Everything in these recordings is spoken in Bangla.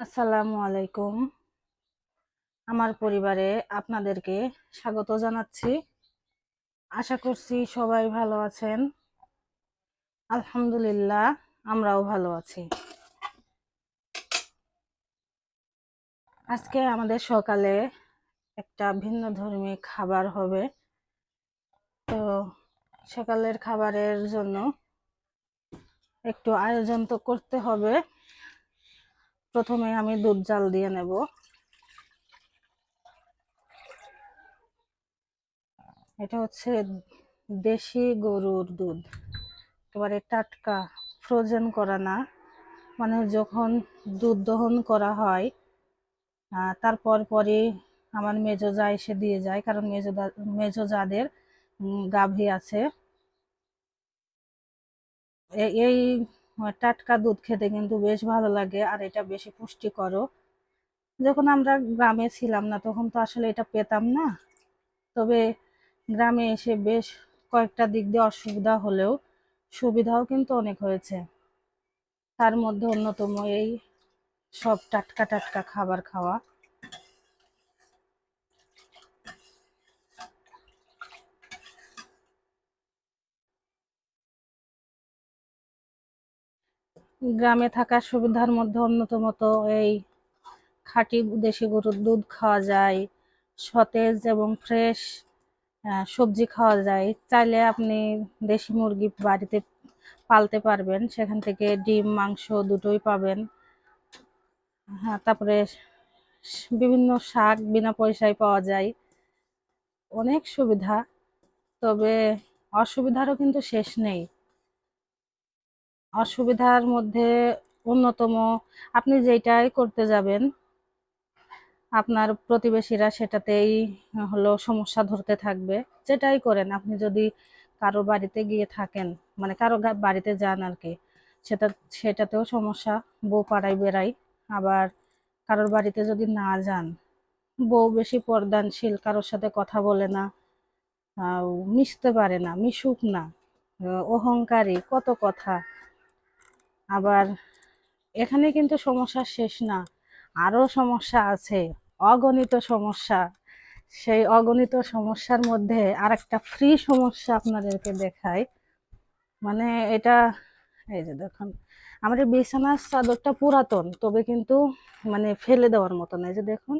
আসসালামু আলাইকুম। আমার পরিবারে আপনাদেরকে স্বাগত জানাচ্ছি। আশা করছি সবাই ভালো আছেন। আলহামদুলিল্লাহ, আমরাও ভালো আছি। আজকে আমাদের সকালে একটা ভিন্ন ধর্মী খাবার হবে। তো সকালের খাবারের জন্য একটু আয়োজন তো করতে হবে। প্রথমে আমি দুধ জাল দিয়ে নেব। এটা হচ্ছে দেশি গরুর দুধ। একেবারে টাটকা ফ্রোজেন করা না। মানে যখন দুধ দহন করা হয় তারপর পরে আমার মেজো যা এসে দিয়ে যায়, কারণ মেজো মেজো যাদের গাভী আছে এই টাটকা দুধ খেতে কিন্তু বেশ ভালো লাগে আর এটা বেশি পুষ্টিকর যখন আমরা গ্রামে ছিলাম না, তখন তো আসলে এটা পেতাম না। তবে গ্রামে এসে বেশ কয়েকটা দিক দিয়ে অসুবিধা হলেও সুবিধাও কিন্তু অনেক হয়েছে। তার মধ্যে অন্যতম এই সব টাটকা টাটকা খাবার খাওয়া। গ্রামে থাকার সুবিধার মধ্যে অন্যতম তো এই খাঁটি দেশি গরুর দুধ খাওয়া যায়, সতেজ এবং ফ্রেশ সবজি খাওয়া যায়। চাইলে আপনি দেশি মুরগি বাড়িতে পালতে পারবেন, সেখান থেকে ডিম, মাংস দুটোই পাবেন। হ্যাঁ তারপরে বিভিন্ন শাক বিনা পয়সায় পাওয়া যায়। অনেক সুবিধা, তবে অসুবিধারও কিন্তু শেষ নেই। অসুবিধার মধ্যে অন্যতম। আপনি যেটাই করতে যাবেন, আপনার প্রতিবেশীরা সেটাতেই হলো সমস্যা ধরতে থাকবে। যেটাই করেন, আপনি যদি কারও বাড়িতে গিয়ে থাকেন মানে কারও বাড়িতে যান আর কি, সেটা, সেটাতেও সমস্যা। বউ পাড়ায় বেড়াই, আবার কারোর বাড়িতে যদি না যান, বউ বেশি পর্দানশীল, কারোর সাথে কথা বলে না মিশতে পারে না, মিশুক না অহংকারী, কত কথা। আবার এখানে কিন্তু সমস্যা শেষ না। আরও সমস্যা আছে, অগণিত সমস্যা। সেই অগণিত সমস্যার মধ্যে আর একটা ফ্রি সমস্যা আপনাদেরকে দেখাই। মানে এটা, এই যে দেখুন এই বিছানার চাদরটা পুরাতন, তবে কিন্তু মানে ফেলে দেওয়ার মতো না এই যে দেখুন,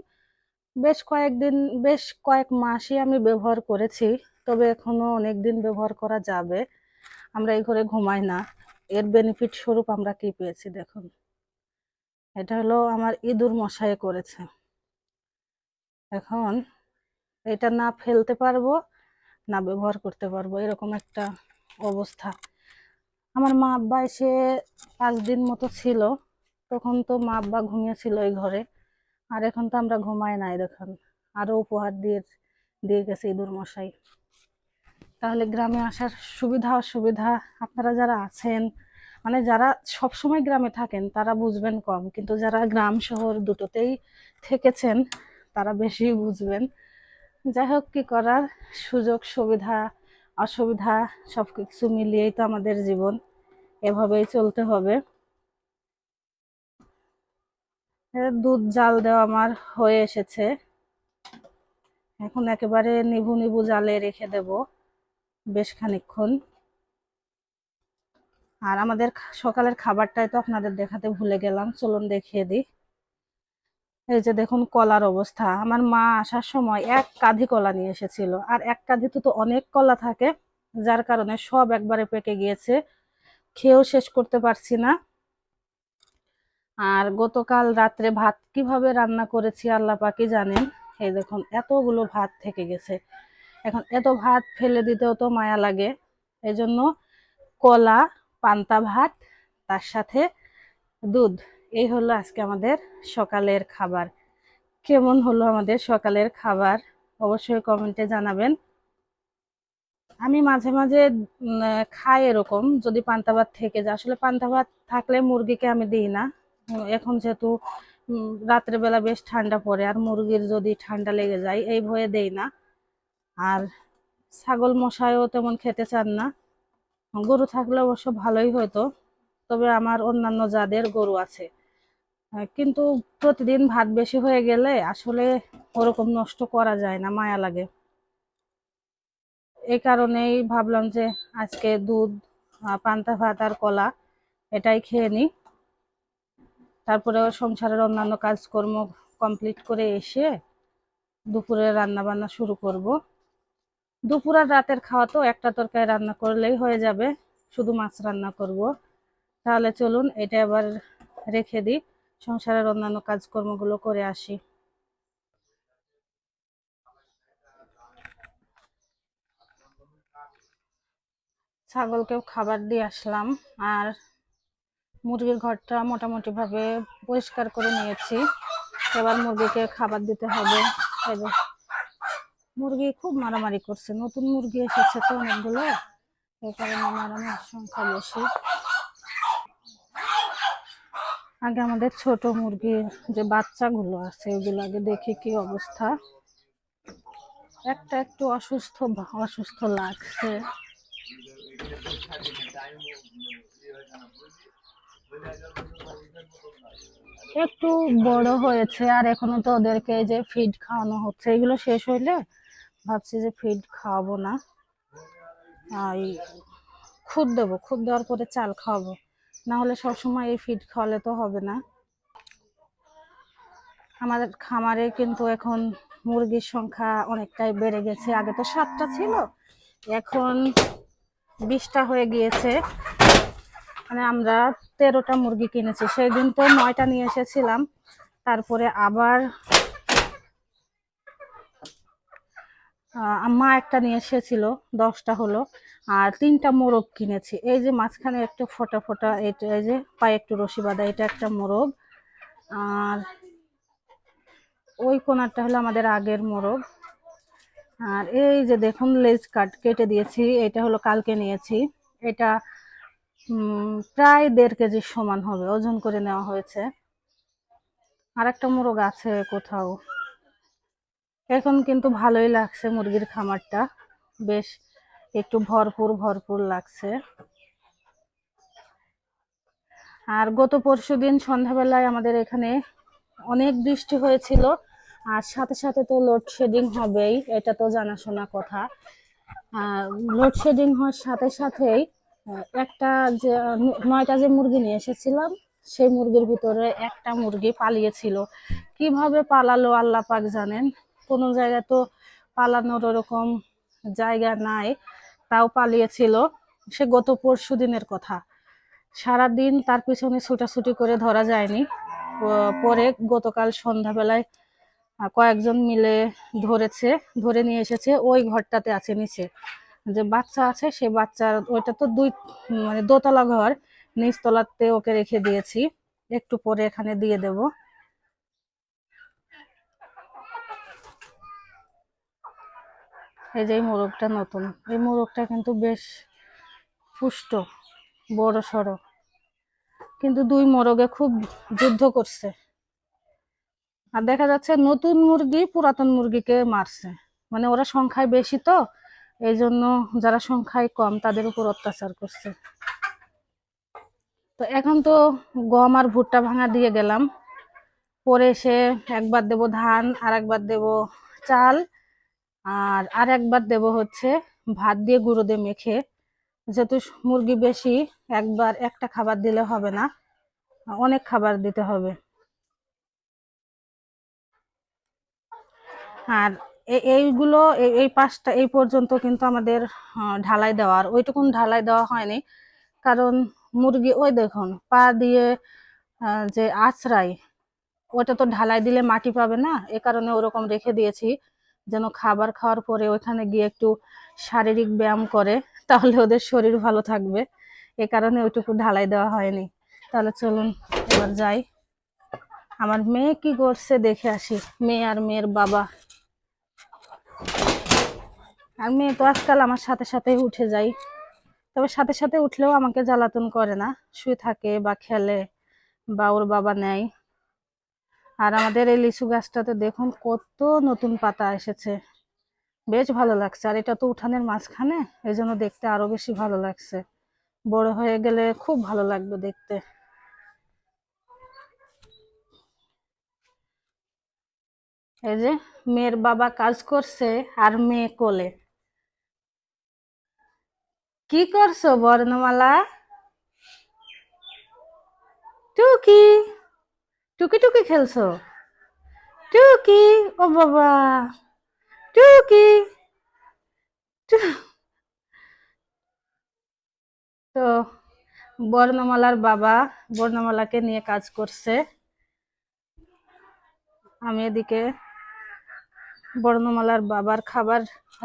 বেশ কয়েকদিন, বেশ কয়েক মাসই আমি ব্যবহার করেছি, তবে এখনও অনেক দিন ব্যবহার করা যাবে। আমরা এই ঘরে ঘুমাই না। এর বেনিফিট স্বরূপ আমরা কি পেয়েছি দেখুন। এটা হলো আমার ইঁদুর মশাই করেছে। এখন এটা না ফেলতে পারব, না ব্যবহার করতে পারব, এরকম একটা অবস্থা। আমার মা আব্বা এসে পাঁচ দিন মতো ছিল, তখন তো মা আব্বা ঘুমিয়েছিল এই ঘরে, আর এখন তো আমরা ঘুমাই নাই দেখুন। আরও উপহার দিয়ে দিয়ে গেছে ইঁদুর মশাই। তাহলে গ্রামে আসার সুবিধা, অসুবিধা আপনারা যারা আছেন মানে যারা সব সময় গ্রামে থাকেন, তারা বুঝবেন কম। কিন্তু যারা গ্রাম শহর দুটোতেই থেকেছেন, তারা বেশি বুঝবেন। যাই হোক, কী করার? সুযোগ, সুবিধা, অসুবিধা সব কিছু মিলিয়েই তো আমাদের জীবন। এভাবেই চলতে হবে। দুধ, জাল দেওয়া আমার হয়ে এসেছে। এখন একেবারে নিভু নিভু জালে রেখে দেব। বেশ খানিকক্ষণ। আর আমাদের সকালের খাবারটাই তো আপনাদের দেখাতে ভুলে গেলাম, চলুন দেখিয়ে দিই। এই যে দেখুন কলার অবস্থা। আমার মা আসার সময় এক কাঁধি কলা নিয়ে এসেছিল। আর এক কাঁধিতে তো অনেক কলা থাকে, যার কারণে সব একবারে পেকে গিয়েছে। খেয়েও শেষ করতে পারছি না। আর গতকাল রাত্রে ভাত কীভাবে রান্না করেছি আল্লাহ পাকি জানেন। এই দেখুন, এতগুলো ভাত থেকে গেছে। এখন এত ভাত ফেলে দিতেও তো মায়া লাগে। এই জন্য কলা, পান্তা ভাত, তার সাথে দুধ। এই হলো আজকে আমাদের সকালের খাবার। কেমন হলো আমাদের সকালের খাবার? অবশ্যই কমেন্টে জানাবেন। আমি মাঝে মাঝে খাই এরকম। যদি পান্তা ভাত থেকে যায়, আসলে পান্তা ভাত থাকলে মুরগিকে আমি দিই না। এখন যেহেতু রাত্রেবেলা বেশ ঠান্ডা পড়ে, আর মুরগির যদি ঠান্ডা লেগে যায়, এই ভয়ে দেই না। আর ছাগল মশাইও তেমন খেতে চান না। গরু থাকলে অবশ্য ভালোই হতো, তবে আমার অন্যান্য যাদের গরু আছে কিন্তু প্রতিদিন ভাত বেশি হয়ে গেলে আসলে ওরকম নষ্ট করা যায় না, মায়া লাগে। এই কারণেই ভাবলাম যে আজকে দুধ পান্তা ভাত আর কলা এটাই খেয়ে নিই। তারপরে সংসারের অন্যান্য কাজকর্ম কমপ্লিট করে এসে দুপুরে রান্না বান্না শুরু করব। দুপুর আর রাতের খাওয়া তো একটা তরকারি রান্না করলেই হয়ে যাবে, শুধু মাছ রান্না করব। তাহলে চলুন, এটা এবার রেখে দিই। সংসারের অন্যান্য কাজকর্মগুলো করে আসি। ছাগলকেও খাবার দিয়ে আসলাম, আর মুরগির ঘরটা মোটামুটি ভাবে পরিষ্কার করে নিয়েছি। এবার মুরগিকে খাবার দিতে হবে। মুরগি খুব মারামারি করছে। নতুন মুরগি এসেছে তো অনেকগুলো। এই কারণে মারামারির সংখ্যা বেশি। আগে আমাদের ছোট মুরগির যে বাচ্চাগুলো আছে, ওগুলো আগে দেখি কি অবস্থা। একটা একটু অসুস্থ অসুস্থ লাগছে। একটু বড় হয়েছে, আর এখনও তো ওদেরকে যে ফিড খাওয়ানো হচ্ছে, এগুলো শেষ হইলে ভাবছি যে ফিড খাওয়াবো না। আর খুদ দেবো, খুদ দেওয়ার পরে চাল খাওয়াবো। না হলে সবসময় এই ফিড খাওয়ালে তো হবে না। আমাদের খামারে কিন্তু এখন মুরগির সংখ্যা অনেকটাই বেড়ে গেছে। আগে তো সাতটা ছিল, এখন বিশটা হয়ে গিয়েছে। মানে আমরা তেরোটা মুরগি কিনেছি। সেই দিন তো নয়টা নিয়ে এসেছিলাম, তারপরে আবার মা একটা নিয়ে এসেছিল, দশটা হলো, আর তিনটা মোরগ কিনেছি। এই যে মাঝখানে একটু ফোটা ফোটা, এটা এই যে পায়ে একটু রশি বাঁধা, এটা একটা মোরগ। আর ওই কোনারটা হলো আমাদের আগের মোরগ। আর এই যে দেখুন, লেজ কাট কেটে দিয়েছি, এটা হলো কালকে নিয়েছি। এটা প্রায় দেড় কেজির সমান হবে, ওজন করে নেওয়া হয়েছে। আর একটা মোরগ আছে কোথাও। এখন কিন্তু ভালোই লাগছে মুরগির খামারটা। বেশ একটু ভরপুর ভরপুর লাগছে। আর গত পরশু দিন সন্ধ্যাবেলায় আমাদের এখানে অনেক বৃষ্টি হয়েছিল, আর সাথে সাথে তো লোডশেডিং হবেই, এটা তো জানাশোনা কথা। লোডশেডিং হওয়ার সাথে সাথেই একটা যে, নয়টা যে মুরগি নিয়ে এসেছিলাম, সেই মুরগির ভিতরে একটা মুরগি পালিয়েছিল। কীভাবে পালালো আল্লাহ পাক জানেন? কোনো জায়গায় তো পালানোর ওরকম জায়গা নাই, তাও পালিয়েছিল। সে গত পরশু দিনের কথা। সারাদিন তার পিছনে ছুটাছুটি করে ধরা যায়নি। পরে গতকাল সন্ধ্যাবেলায় কয়েকজন মিলে ধরেছে, ধরে নিয়ে এসেছে ওই ঘরটাতে আছে নিচে। যে বাচ্চা আছে সেই বাচ্চার, ওইটা তো দুই মানে দোতলা ঘর, নিচতলাতে ওকে রেখে দিয়েছি। একটু পরে এখানে দিয়ে দেব। এই যে মোরগটা নতুন। এই মোরগটা কিন্তু বেশ পুষ্ট, বড় সড়ো। কিন্তু দুই মোরগে খুব যুদ্ধ করছে। আর দেখা যাচ্ছে নতুন মুরগি পুরাতন মুরগিকে মারছে। মানে ওরা সংখ্যায় বেশি তো, এই জন্য যারা সংখ্যায় কম তাদের উপর অত্যাচার করছে। তো এখন তো গম আর ভুট্টা ভাঙা দিয়ে গেলাম। পরে এসে একবার দেব ধান আর একবার দেব চাল। আর আর একবার দেব হচ্ছে ভাত দিয়ে গুঁড়ো দিয়ে মেখে। যেহেতু মুরগি বেশি, একবার একটা খাবার দিলে হবে না, অনেক খাবার দিতে হবে। আর এইগুলো এই পাঁচটা, এই পর্যন্ত কিন্তু আমাদের ঢালাই দেওয়া। আর ওইটুকুন ঢালাই দেওয়া হয়নি, কারণ মুরগি, ওই দেখুন, পা দিয়ে যে আঁচড়াই ওটা তো ঢালাই দিলে মাটি পাবে না, এ কারণে ওরকম রেখে দিয়েছি। যেন খাবার খাওয়ার পরে ওইখানে গিয়ে একটু শারীরিক ব্যায়াম করে, তাহলে ওদের শরীর ভালো থাকবে। এ কারণে ওইটুকু ঢালাই দেওয়া হয়নি। তাহলে চলুন, এবার যাই। আমার মেয়ে কি করছে দেখে আসি। মেয়ে আর মেয়ের বাবা। আর মেয়ে তো আজকাল আমার সাথে সাথে উঠে যাই তবে সাথে সাথে উঠলেও আমাকে জ্বালাতন করে না। শুয়ে থাকে বা খেলে বা ওর বাবা নেয়। আর আমাদের এই লিচু গাছটাতে দেখুন কত নতুন পাতা এসেছে। বেশ ভালো লাগছে। আর এটা তো উঠানের মাঝখানে এই জন্য দেখতে আরও বেশি ভালো লাগছে। বড় হয়ে গেলে খুব ভালো লাগবে দেখতে। এই যে মেয়ের বাবা কাজ করছে আর মেয়ে কোলে। কি করছ বর্ণমালা? টুকি। টুকি টুকি খেলছো? টুকি, ও বাবা, টুকি তো বর্ণমালার বাবা বর্ণমালাকে নিয়ে কাজ করছে। আমি এদিকে বর্ণমালার বাবার খাবার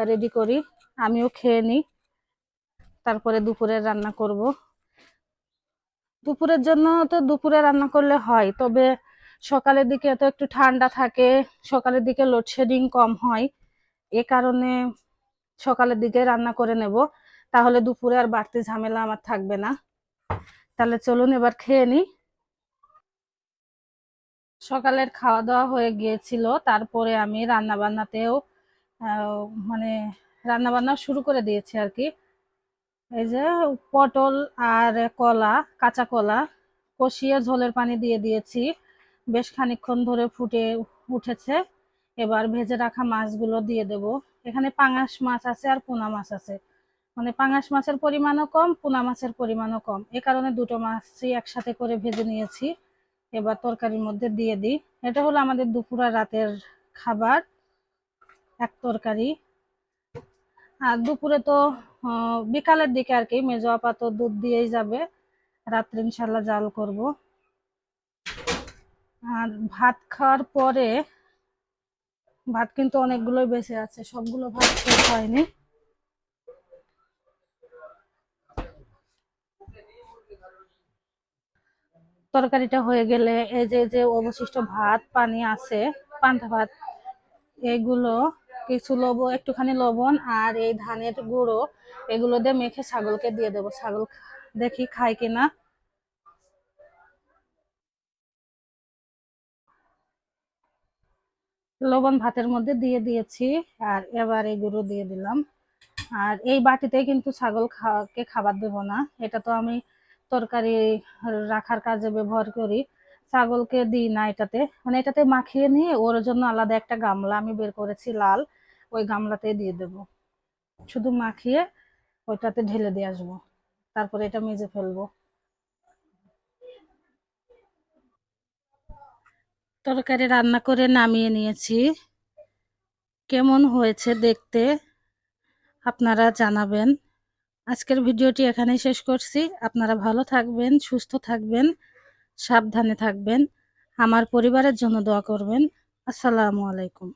রেডি করি, আমিও খেয়ে নিই। তারপরে দুপুরে রান্না করব। দুপুরের জন্য তো দুপুরে রান্না করলে হয়, তবে সকালের দিকে তো একটু ঠান্ডা থাকে, সকালের দিকে লোডশেডিং কম হয়, এ কারণে সকালের দিকে রান্না করে নেব। তাহলে দুপুরে আর বাড়তি ঝামেলা আমার থাকবে না। তাহলে চলুন এবার খেয়ে নিই। সকালের খাওয়া দাওয়া হয়ে গিয়েছিল, তারপরে আমি রান্না বান্নাতেও মানে রান্না বান্না শুরু করে দিয়েছি আর কি। এই যে পটল আর কলা, কাঁচা কলা কষিয়ে ঝোলের পানি দিয়ে দিয়েছি। বেশ খানিকক্ষণ ধরে ফুটে উঠেছে। এবার ভেজে রাখা মাছগুলো দিয়ে দেব। এখানে পাঙাশ মাছ আছে আর পোনা মাছ আছে। মানে পাঙাশ মাছের পরিমাণও কম, পোনা মাছের পরিমাণও কম। এ কারণে দুটো মাছই একসাথে করে ভেজে নিয়েছি। এবার তরকারির মধ্যে দিয়ে দিই। এটা হলো আমাদের দুপুর আর রাতের খাবার, এক তরকারি। আর দুপুরে তো বিকালের দিকে আর কি, মেজো আপা দুধ দিয়েই যাবে। রাত্রে ইনশাল্লাহ জাল করব। ভাত খাওয়ার পরে ভাত কিন্তু অনেকগুলোই বেঁচে আছে, সবগুলো ভাত শেষ হয়নি তরকারিটা হয়ে গেলে এই যে যে অবশিষ্ট ভাত, পানি আছে, পান্তা ভাত, এগুলো কিছু লবণ, একটুখানি লবণ আর এই ধানের গুঁড়ো, এগুলো দিয়ে মেখে ছাগলকে দিয়ে দেবো। ছাগল দেখি খায় কিনা। লবণ ভাতের মধ্যে দিয়ে দিয়েছি আর এবার এই গুঁড়ো দিয়ে দিলাম। আর এই বাটিতে কিন্তু ছাগল খাওয়াকে খাবার দেবো না। এটা তো আমি তরকারি রাখার কাজে ব্যবহার করি। ছাগলকে দিই না এটাতে। মানে এটাতে মাখিয়ে নিয়ে ওর জন্য আলাদা একটা গামলা আমি বের করেছি লাল, ওই গামলাতে দিয়ে দেব। শুধু মাখিয়ে ওইটাতে ঢেলে দিয়ে আসব। তারপরে এটা মেজে ফেলব। তরকারি রান্না করে নামিয়ে নিয়েছি। কেমন হয়েছে দেখতে আপনারা জানাবেন। আজকের ভিডিওটি এখানেই শেষ করছি। আপনারা ভালো থাকবেন, সুস্থ থাকবেন, সাবধানে থাকবেন। আমার পরিবারের জন্য দোয়া করবেন। আসসালামু আলাইকুম।